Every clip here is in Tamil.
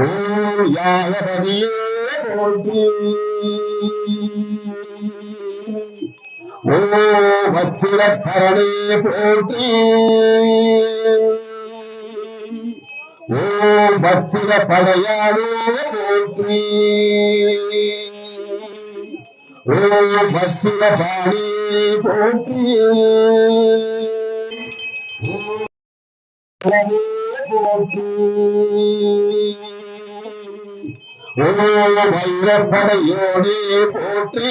ஓம் யாகபதியே போற்றி ஓம் வச்சிரப்பரணே போற்றி ஓம் வச்சிர படையாளே போற்றி ஓம் வச்சிர பாணி போற்றி போற்றி ஓம் வைரப்படையோடே போற்றி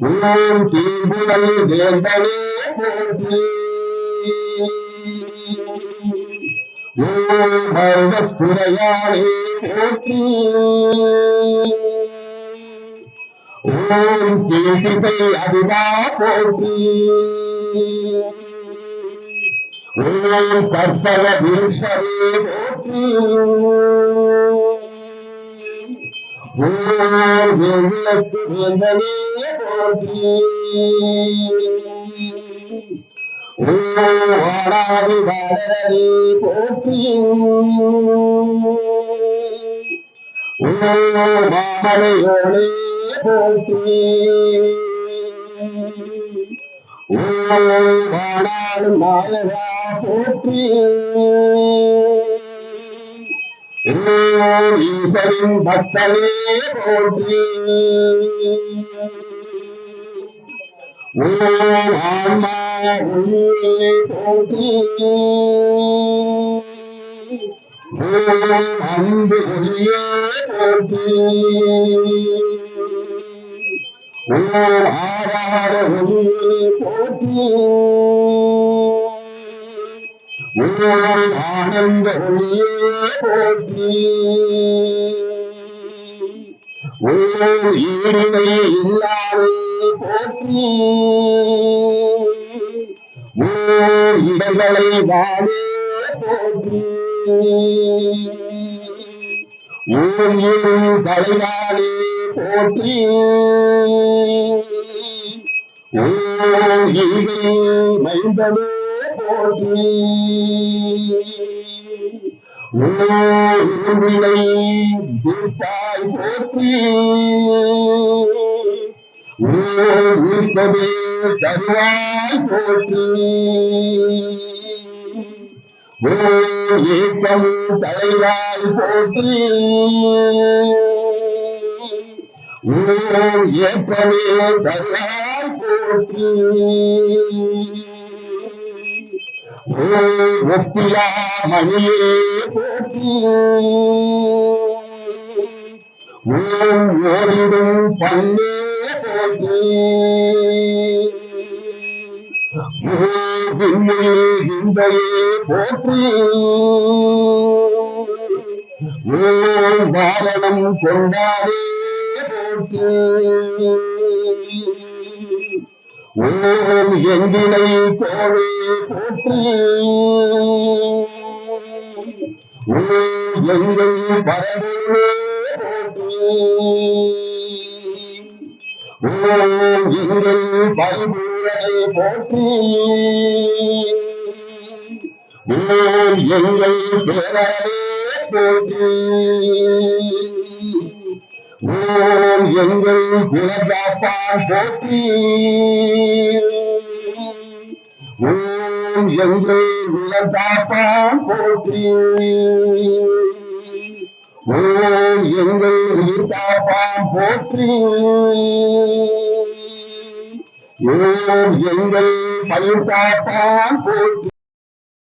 ஓம் தீபுடல் வேந்தனே போற்றி ஓம் போற்றி ஓம் தீசிசை அபிமா போற்றி. ஓம் கற்பக விருஷரே போற்றி ஓம் வெள்ளத்து வேந்தனே போற்றி ஓம் வாடாதி வாடரே போற்றி ஓம் மாமலையோடே போற்றி ஓம் வாடாது மாயவா போற்றி. ஓம் ஈசரின் பக்தனே போற்றி. ஓம் ஆன்மா ஒளியே போற்றி. ஓம் அன்பு ஒளியே போற்றி. ஓம் ஆதார ஒளியே போற்றி. ஓம் ஆனந்த ஒளியே போற்றி. ஓம் ஈடுமை இல்லாதே போற்றி. இடங்களை வாழே போற்றி. தலைவாளே போற்றி. ஓம் போற்றி ஊர்வினை தீர்த்தாய் போற்றி ஊர்த்ததே தருவாய் போற்றி ஏக்கம் தலைவாய் போற்றி ஓர் ஏற்றமே தருவாய் போற்றி. ஒப்பிலா மணியே போற்றி. ஓம் ஓரிடும் பன்னே போற்றி. இந்தையே போற்றி. ஓம் வாரணம் கொண்டாடே ஓம் எங்கினை கோவே போற்றி ஓம் எங்கள் பரவே போற்றி ஓம் எங்கள் பரிபூரணை போற்றி ஓம் எங்கள் பேரவே போற்றி ஓம் எங்கள் குலஜாப்பான் போற்றி. ஓம் எங்கள் குலஜாப்பான் போற்றி. ஓம் எங்கள் உயிர்காப்பான் போற்றி. ஓம் எங்கள் பயிர் காப்பான் போற்றி.